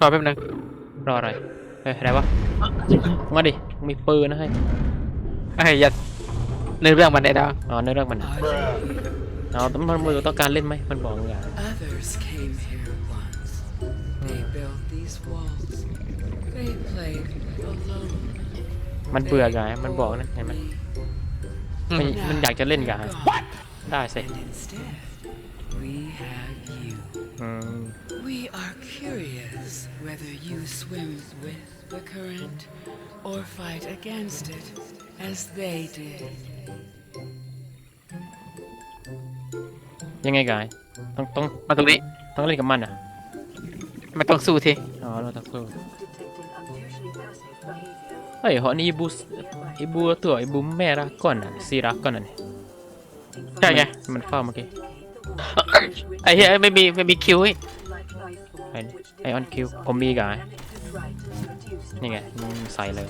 รอแป๊บนึงรออะไรเฮ้ยอะไรวะมาดิมีปืนนะให้ยเฮ้ยอย่าในเรื่องมันได้ดังอ๋อในเรื่องมัน Are they? เอาต้องมันมือต้องการเล่นไหมมันบอกอย่าง Others came here once. They built these walls. They played alone. มันเบื่อไงมันบอกนะเห็นไหมอืมันมมันอยากจะเล่นกันได้สิ And instead, we have you. อืม We are curious whether you swim with the current or fight against it as they did. ยังไงกายต้องต้องมาตรงนี้ต้องเล่นกับมันอะไม่ต้องสู้ทีอ๋อเราต้องสู้เฮ้ยเหอนี่ ibu ibu ตัว ibu แม่รักก่อนอะซีรักก่อนอะนี่ใช่ไงมันมันเฝ้าเมื่อกี้ไอ้เหี้ยไม่มีไม่มีคิวให้ไอ้นี่ ไอออนคิวผมมีกายนี่ไงอืมใส่เลย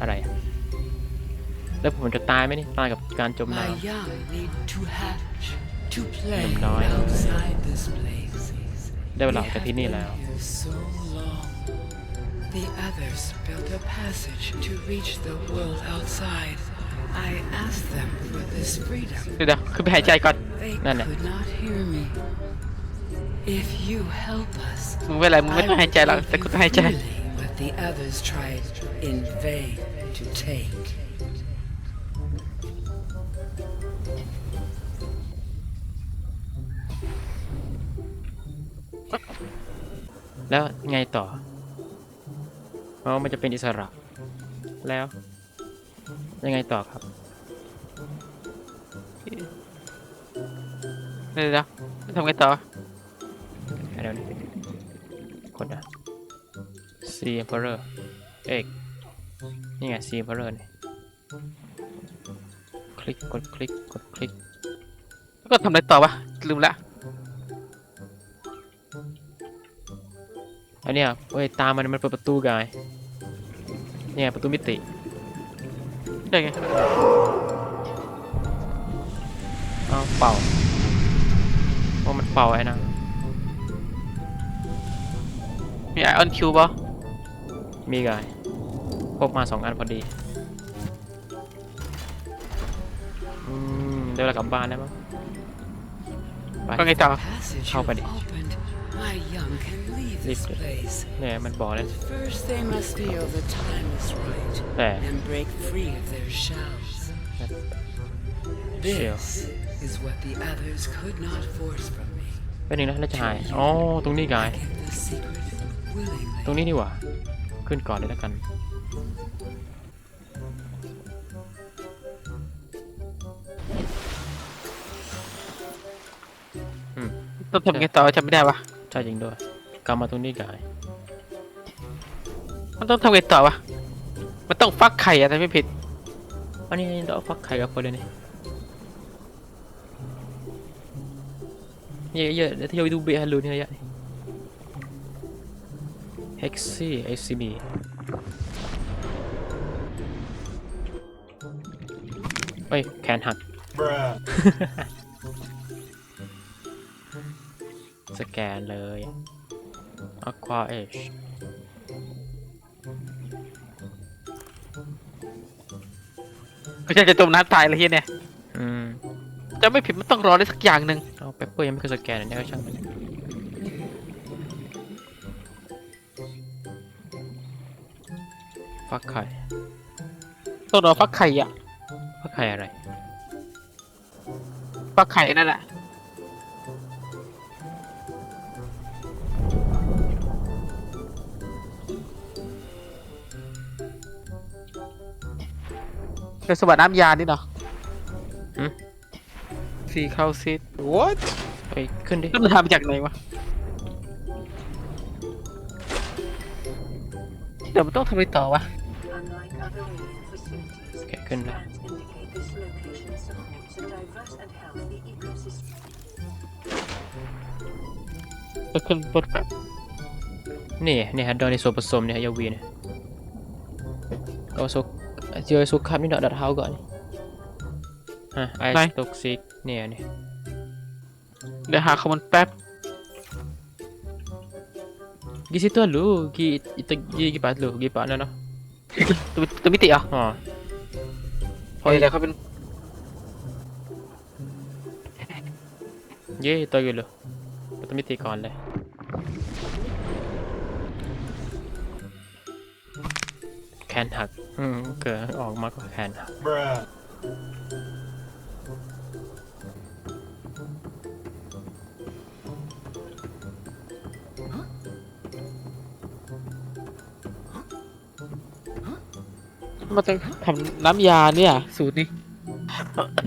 อะไรอะแล้วผมจะตายไหมนี่ ตายกับการจม My น้ young need to hatch, to play Đừng nói. outside this place. ำได้เวลาออกจากที่นี่แล้ว They have here so long. The others built a passage to reach the world outside. I asked them for this freedom. เดี๋ยวเดี๋ยวคือไปหายใจก่อน They Nè, nè. could not hear me. If you help us, มึงเป็นไรมึงไม่ I ต้องหายใจหรอก will แต่กู give ต้องหายใจ freely what the others tried in vain to take. แล้วไงต่ออ๋อมันจะเป็นอิสระ แล้ว ยังไงต่อครับเดี๋ยวเดี๋ยวทำไงต่อเดี๋ยวนี้กดนะ C Emperor เอกนี่ไง C Emperor นี่คลิกกดคลิกกดคลิก แล้วก็ทำอะไรต่อวะ ลืมละอันเนี้ยเว้ยตามมันมันเปิดประตูกายเนี่ยประตูมิติ ได้ไงเอาเป่าเพราะมันเป่าไอ้นะมีไอออนคิวป่ะมีกายพบมาสองอันพอดีอืมเดี๋ยวเรากลับบ้านได้มั้งไปก็ไงต่อ Passage How you've about it? opened, my young can leave this Leave it. place. เนี่ยมันบอกเลย First, they must feel the time is right แต่ and break free of their shells. Shell. This is what the others could not force from me. เป็นหนึ่งนะแล้วจะหายอ๋อตรงนี้กาย I give the secret ตรง willingly. นี้นี่หว่า ขึ้นก่อนเลยแล้วกัน อืมต้องทำไงต่อจำไม่ได้วะ ใช่จริงด้วยกลับมาตรงนี้กายมันต้องทำไงต่อวะ มันต้องฟักไข่อะถ้าไม่ผิดอันนี้เราเอาฟักไข่กับคนเลยนี่เยอะเยอะเดี๋ยวที่เราไปดูเบฮัลลูนี่เยอะนี่เฮกซี่เอซีบีเฮ้ยแขนหัก สแกนเลย Aqua Edge ไม่ใช่จะจมน้ำตายเลยเฮียเนี่ย อืมจะไม่ผิดมันต้องรออะไรสักอย่างหนึ่งเอาเปเปอร์ยังไม่เคยสแกนอันนี้ก็ช่างมันฟักไข่ต้องรอฟักไข่อะฟักไข่อะไรฟักไข่นั่นแหละ เป็นสวัสดน้ำยานี่เนาะหืมสีเข้าซิด What? ไปขึ้นดิแล้วมันทำมาจากไหนวะเดี๋ยวมันต้องทำอะไรต่อวะ Unlike other alien facilities, โอเคขึ้นแล้ว scans indicate this location supports a diverse and healthy ecosystem. จะขึ้นบนแบบนี่นี่ฮะดอนในส่วนผสมเนี่ยฮะยาวีเนี่ยก็สุก dia suka ni nak darah agak ni. Ha, ais toxic ni lah ni. Dah hak kamu tap. Di situ lah lu, gi itu gi gi pat lu, gi pat nana. Tu tu ah. Ha. Hoi dah kau pin. Ye, itu gi lu. Tu mitik kau le. Can hug. อืมเกิดออกมาก็แขนหักมาจะทำน้ำยาเนี่ย สูตรนี้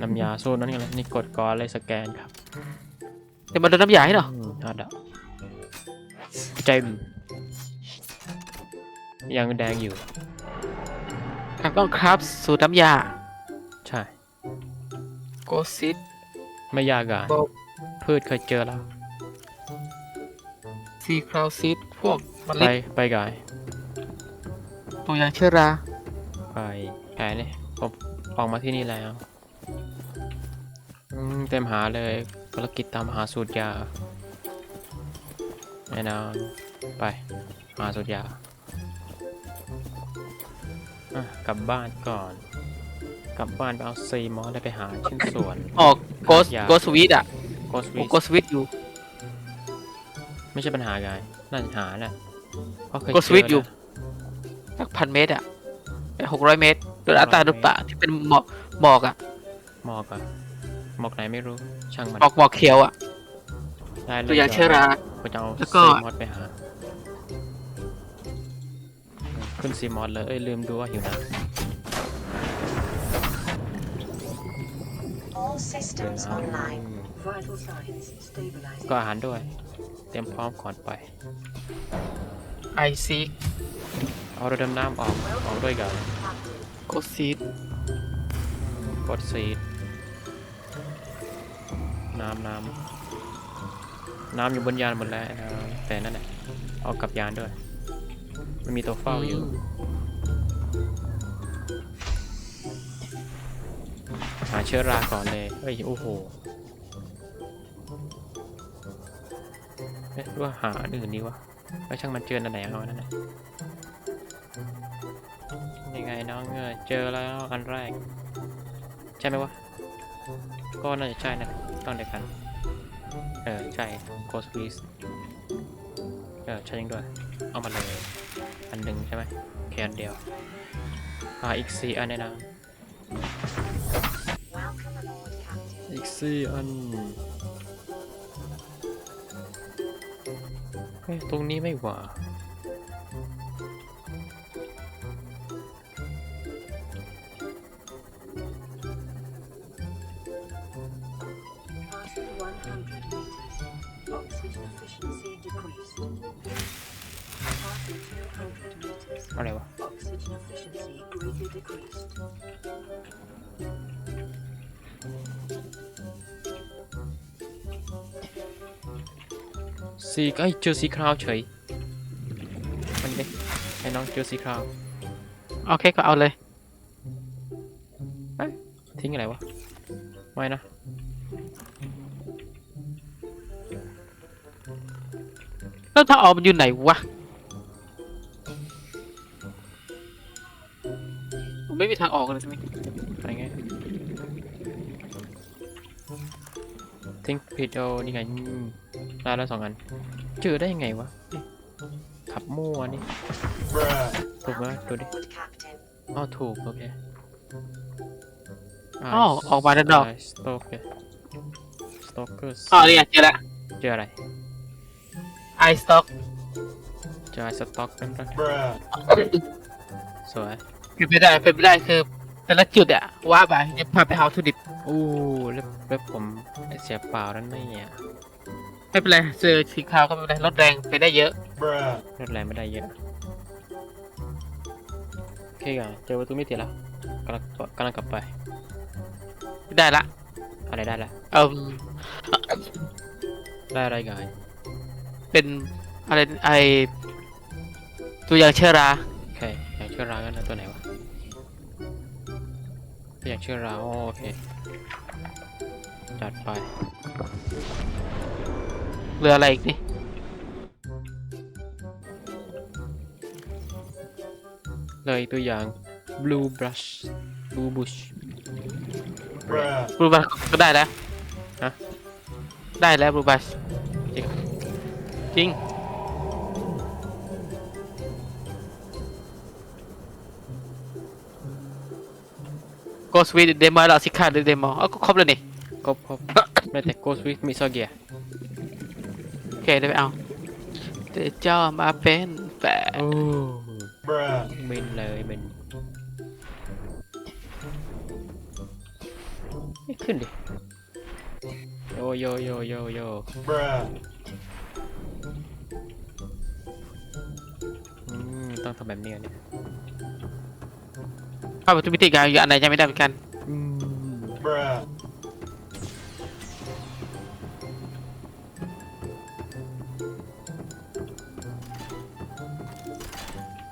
น้ำยาโซนนั่นไงล่ะนี่กดก่อนเลยสแกนครับเดี๋ยวมาดูน้ำยาให้หน่อยอืมเอาดะใจมยังแดงอยู่ ครับต้องครับสูตรน้ำยาใช่ โกซิตไม่ยากอะโกพืชเคยเจอแล้ว ซีคราวซิตพวกเมไปล็ดไปกายตัวอย่างเชื้อรา ไปกายเนี่ยผมออกมาที่นี่แล้วอืมเต็มหาเลยภารกิจตามหาสูตรยาแน่นอนไป หาสูตรยา อะกลับบ้านก่อน กลับบ้านไปเอาซีมอสแล้วไปหาชิ้นส่วน ออกโกสยา โกสวิตอะโกสผวิมโกสวิตอยู่ ไม่ใช่ปัญหากายน่าจะหาแหละเพราะเคยก็สวิตช์เจอยู่แล้วสักพันเมตรอะไปหกร้อยเมตรโดยอัตรา600ดุปะที่เป็นหมอกหมอกอะหมอกอะหมอกไหนไม่รู้ช่างมันหมอกหมอกเขียวอะได้เลยตัวอย่างเชื้อรา ผมจะเอาแล้วก็ ซีมอสไปหา ขึ้นซีมอสเลยเอ้ยลืมดูว่าหิวน้ All ำ systems หิว online. น้ Vital signs ำ stabilizing. ก็อาหารด้วย เตรียมพร้อมก่อนไป ไอซีเอาเรือดำน้ำออกออกด้วยกันโกซิตกดซีดน้ำน้ำน้ำอยู่บนยานหมดแล้วนะแต่นั่นแหละเอากลับยานด้วย มันมีตัวเฝ้าอยู่ หาเชื้อราก่อนเลย เฮ้ย โอ้โหเอ๊ะหรือว่าหาอันอื่นดีวะแล้วช่างมันเจออันไหนเอาอันนั่นแหละยังไงน้องเออเจอแล้วอันแรก ใช่ไหมวะ ก็น่าจะใช่นะต้องเดียวกัน เออ ใช่ Ghost w i z เออ ใช่จริงด้วย เอามาเลย อันหนึ่งใช่ไหมแอเคอันเดียวอ่าอีกสี่อันในนะอีกสี่อันตรงนี้ไม่หว่า Oh. Passing 200 meters. อะไรวะ Oxygen efficiency greatly decreased. สีเอ้ยเจอสีคราวเฉยมันเด็กไอ้น้องเจอสีคราวโอเคก็เอาเลยทิ้งอะไรวะ ไม่นะแล้วถ้างออกมันอยู่ไหนวะ ไม่มีทางออกเลยใช่ไหมอะไรเงี้ยทิ้งผิดโอนี่ไงอืมได้แล้วสองอัน เจอได้ยังไงวะเอ๊ะขับมั่วนี่ถูกไหมดูดิ Aboard, Captain. อ๋อถูกโอเคอ๋อออกมาด้านนอกสโตกสโตเกอร์อ๋อนี่ไงเจอละเจออะไรไอสต็อกเจอสต็อกเป็นไรสวย เป็นไปได้เป็นไปได้คือแต่ละจุดอะว่าไปจะพาไปหาวัตถุดิบอู้แล้วแล้วผมเสียเปล่าแล้วเนี่ยไม่เป็นไรเจอสีขาวก็ไม่เป็นไรรถแรงไปได้เยอะรถแรงไม่ได้เยอะโอเคกันเจอประตูมิติแล้วกำลังกำลังกลับไปได้ละอะไรได้ละเอ่มได้อะไรกันเป็นอะไรไอตัวอย่างเชื้อราโอเคอยากเชื่อรากันนะตัวไหนวะ เรียเชื่อเราโอเค จัดไป เรืออะไรอีกดิเลยตัวอย่าง blue brush blue bush blue brush ก็ได้แล้วฮะได้แล้ว blue brush จริงจริง โกสวีดเดมอลสิค่าหรือเดมอเอาก็ครบแล้วนี่ครบครบไม่แต่ ghost with มิโซเกียโอเคได้ไปเอาเดี๋ยวเจ้ามาเป็นแฟนโอ้บินเลยบินไม่ขึ้นดิโยโยโยโยโยอืมต้องทำแบบนี้เหรอเนี่ย เข้าประตูมิติกันอยู่อันไหนยังไม่ได้เหมือนกันอืม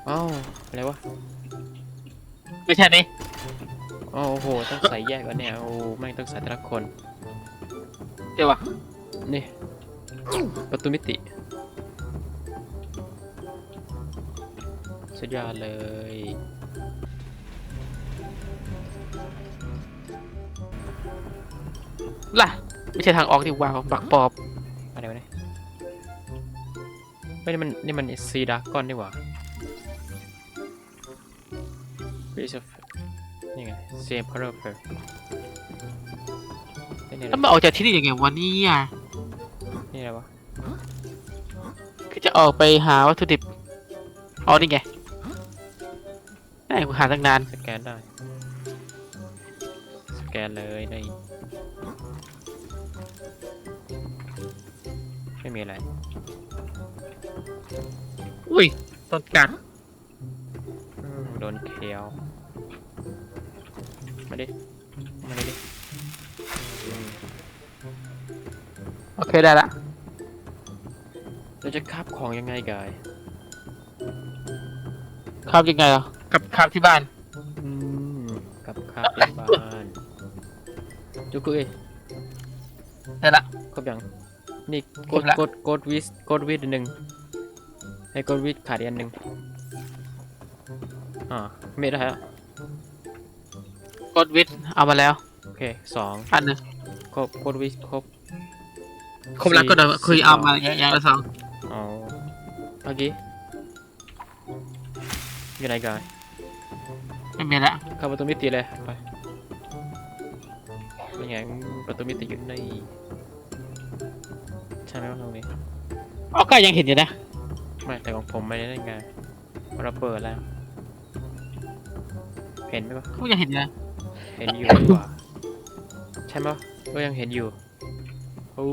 อ้าวอะไรวะไม่ใช่นี่อ๋อโอ้โหต้องใส่แยกกันเนี่ยโอ้ไม่งต้องใส่แต่ละคนเดี๋ยววะนี่ประตูมิติสุดยอดเลย ล่ะ ไม่ใช่ทางออกที่วาวบักปอบอะไรวะเนี่ยไม่นี่มันนี่มันซีดาก้อนนี่หว่า Piece of นี่ไง Same color per นี่อะไรแล้วมาออกจากที่นี่ยังไงวันนี้อะนี่อะไรวะคือจะออกไปหาวัตถุดิบอ๋อนี่ไงได้กูหาตั้งนานสแกนได้ สแกนเลยใน ไม่มีอะไร อุ้ยต้นกัดอืมโดนเคียวมาดิ มาดิดิอืมโอเคได้ละเราจะคาบของยังไงกายครับยังไงอะกับครับที่บ้าน อืมกับคาบที่บ้านจุกุย ได้ละ ครบยังนี่คกรดบละ กดกดวิสกดวิสหนึ่งให้กดวิสขาดอีกอันหนึ่งอ่าไม่ได้แล้วกดวิทย์เอามาแล้ว โอเคสองอันหนึงครบกดวิสครบ ครบแล้วก็เดี๋ยวคุยเอามาอย่างอย่างละสองอ๋อเมื่อกี้อยู่ไหนกายไม่มีละเข้าประตูมิติเลยไปเป็น ไงประตูมิติอยู่ในใช่ไหมว่าตรงนี้อ๋อก็ยังเห็นอยู่นะ ไม่แต่ของผมไม่ได้ไงเราเปิดแล้ว เห็นไหมปะก็ยังเห็นอยู่นะเห็นอยู่ดีกว่าใช่ไหมปะก็ยังเห็นอยู่โอ้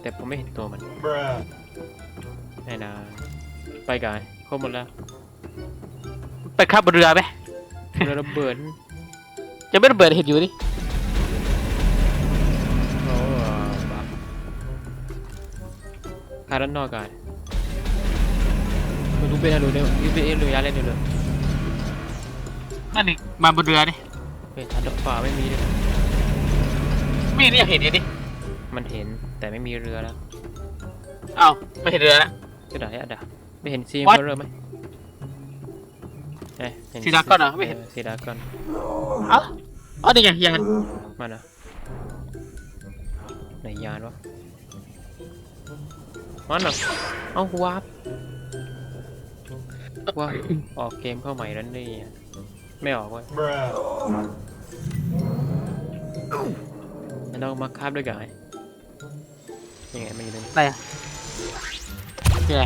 แต่ผมไม่เห็นตัวมันแน่นอนไปกายครบหมดแล้วไปขับบนเรือไหมเรือระเบิดจะไม่ระเบิดเห็นอยู่นี่ คาด้านนอกกายมันรู้เป็นอะไรเร็วยูเป็นเอ็นเลยยาเล่นเร็วนั่นนี่มาบนเรือนี่เฮ้ยทันดอกฟ้าไม่มีเลยมีนี่ยังเห็นอยู่นี่มันเห็นแต่ไม่มีเรือแล้วเอ้าไม่เห็นเรือแล้วก็ได้อะดะไม่เห็นซีม What? เรือไหมเอ้ยเห็นซีดราก้อนเหรอไม่เห็น ซีดราก้อนเอ้าอ๋อนี่ไงยานมานะไหนยานวะ มันเหรอเอ้าวาร์ปว้าออกเกมเข้าใหม่แล้วนี่ไม่ออกเว้ยแล้วเรามาคาบด้วยกันยังไงมันอยู่ตรงนี้อะไรอะนี่ไง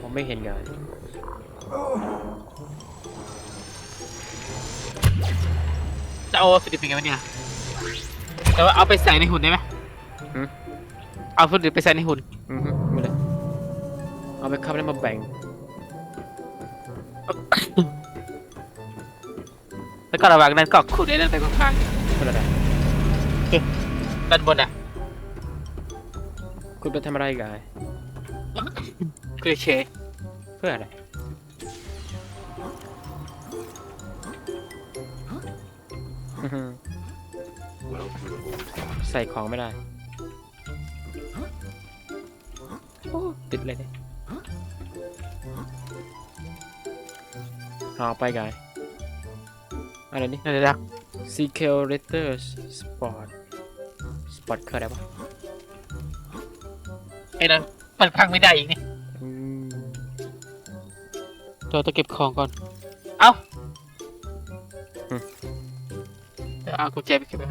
ผมไม่เห็นกันจะเอาวัตถุดิบเป็นไงวะเนี่ยแต่ว่าเอาไปใส่ในหุ่นได้ไหม หืมเอาวัตถุดิบไปใส่ในหุ่นอือฮึมาเลยเอาไปคาบแล้วมาแบ่ง แล้วก็ระหว่างนั้นก็ขุดไอ้นั่นไปข้างคนละไดๆด้านบนอะคุณไปทำอะไรกัน คือเฉยเพื่ออะไร ใส่ของไม่ได้ ติดเลยเนี่ยหาไปกายอะไรนี่เดี๋ยวเดี๋ยว Securator Sport Sport คืออะไรวะไอ้นั่นมันพังไม่ได้อีกนี่อืมเราต้องเก็บของก่อน เอ้าเดี๋ยวเอากุญแจไปเก็บไว้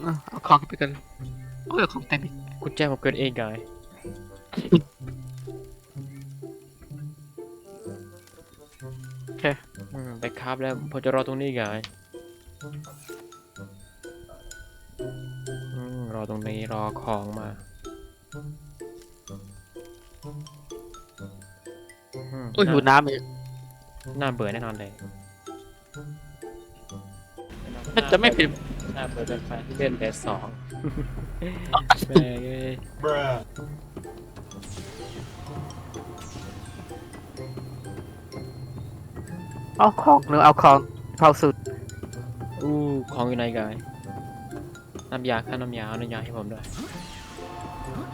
เอาเอาของไปกันโอ้ยเอาของเต็มอีก กุญแจผมเกิดเองกายโอเคอืมไปครับแล้วผมจะรอตรงนี้กายอืมรอตรงนี้รอของมาอืมอุ้ยน่าหูน้ำอีกน่าเบื่อแน่นอนเลยน่าจะไม่เป็นน่าเบื่อเป็นแฟนที่เล่นเบสสอง แม่งเอ้ยเอาของหรือเอาของเผาสุดอู้ของอยู่ไหนกายน้ำยาค่าน้ำยาเอาน้ำยาให้ผมด้วย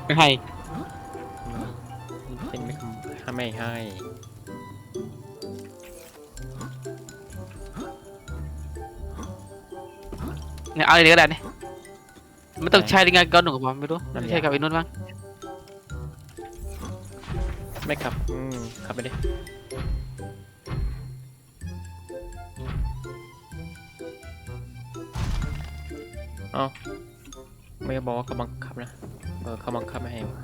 ไม่ให้เป็นไม่คำไม่ให้เนี่ยเอาอะไรก็ได้เนี่ย ไม่ต้องใช้ในงานก้อนหนุ่มกับผมไม่รู้ไม่ใช่กับไอ้นุ่นบ้างไม่ขับ อืมขับไปดิ เอาไม่ได้บอกว่าเขาบังคับนะ เออเขาบังคับไม่ให้วะ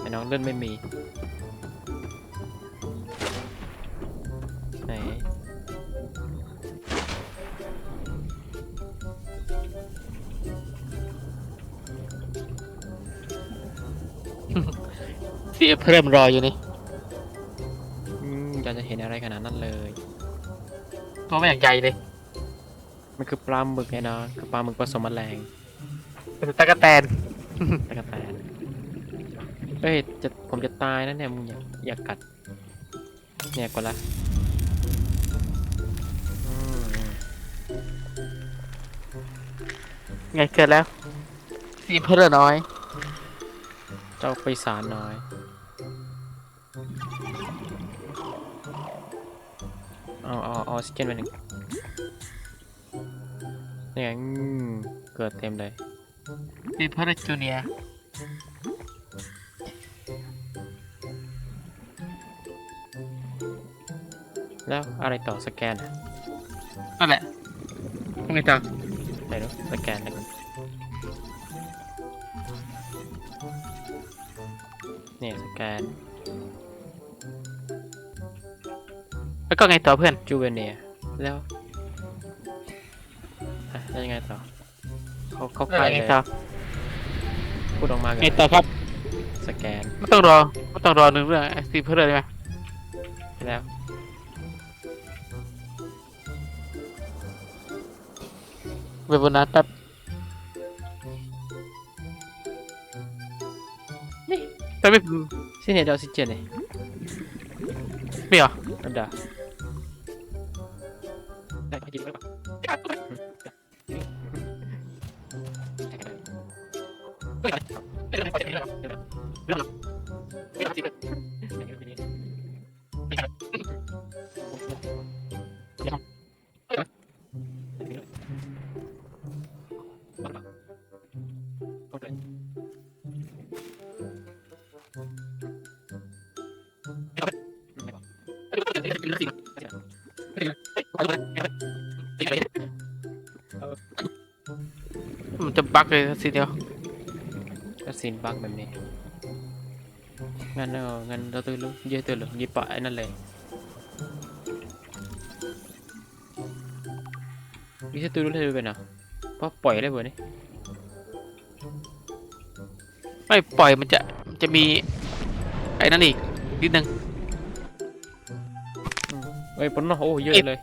ไอ้น้องเล่นไม่มี ที่เพิ่มรออยู่นี่อืมอยากจะเห็นอะไรขนาดนั้นเลยเพราะไม่อย่างใหญ่เลยมันคือปลาหมึกไงนะคือปลาหมึกผสมแมลงเป็นตะกะแตนตะกะแตนเอ้ยจะผมจะตายแล้วเนี่ยมึงอย่าอย่ากัด เนี่ยกดละอืมอืมไงเกิดแล้ว สีเพิ่มน้อย เจ้าปีศาจน้อย อาเอาเอาออกซิเจนไปหนึ่งเนี่ยอืมเกิดเต็มเลยสีเพิ่มจูเนียร์แล้วอะไรต่อสแกนอะนั่นแหละไงต่อไหนดูสแกนอะไรกันเนี่ยสแกน แล้วก็ไงต่อเพื่อนจูเวเนียแล้วอะแล้วยังไงต่อเขาเขาแล้วใกล้ไงเลยต่อพูดออกมากัไงต่อครับสแกนไม่ต้องรอไม่ต้องรอหนึ่งเรื่องไอ้สีเพิ่มเลยไหมแล้วเว็บบนนั้นแป๊บนี่แต่ไม่ซีเนียร์ออกซิเจนเนี่ยไม่เหรออันดา ได้ไปกินไหมปะ嗯 มันจะบั๊กเลยสิเดียวก็ซีนบักแบบนี้ งั้นเอองั้นเราตัวลุเยอะตัวลุยิบปะไอ้นั่นเลยวิชาตัวลุเลยเป็นอะเพราะปล่อยได้เบอร์นี่ไม่ปล่อยมันจะมันจะมีไอ้นั่นอีกนิดนึงเอ้ยปนเนาะโอ้เยอะเลย